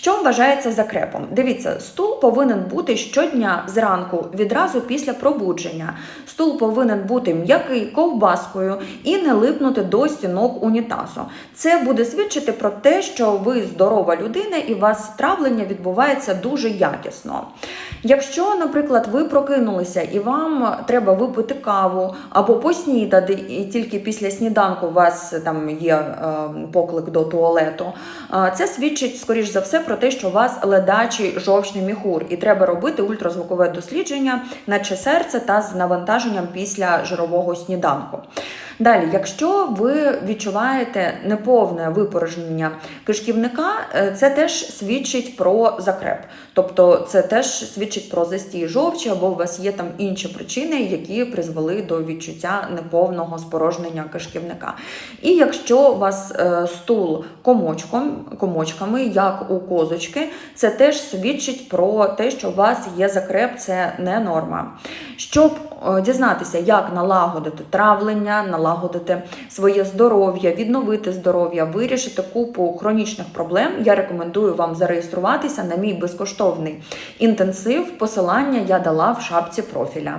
Що вважається закрепом? Дивіться, стул повинен бути щодня зранку, відразу після пробудження. Стул повинен бути м'який ковбаскою і не липнути до стінок унітазу. Це буде свідчити про те, що ви здорова людина і у вас травлення відбувається дуже якісно. Якщо, наприклад, ви прокинулися і вам треба випити каву або поснідати, і тільки після сніданку у вас там є е, поклик до туалету, е, це свідчить, скоріш за все, про те, що у вас ледачий жовчний міхур, і треба робити ультразвукове дослідження, наче серце та з навантаженням після жирового сніданку. Далі, якщо ви відчуваєте неповне випорожнення кишківника, е, це теж свідчить про закреп. Тобто це теж свідчить про застій жовчі, або у вас є там інші причини, які призвели до відчуття неповного спорожнення кишківника. І якщо у вас е, стул комочком, комочками, як у козочки, це теж свідчить про те, що у вас є закреп, це не норма. Щоб е, дізнатися, як налагодити травлення, налагодити своє здоров'я, відновити здоров'я, вирішити купу хронічних проблем, я рекомендую вам зареєструватися на мій безкоштовний інтенсив. Посилання я дала в шапці профіля.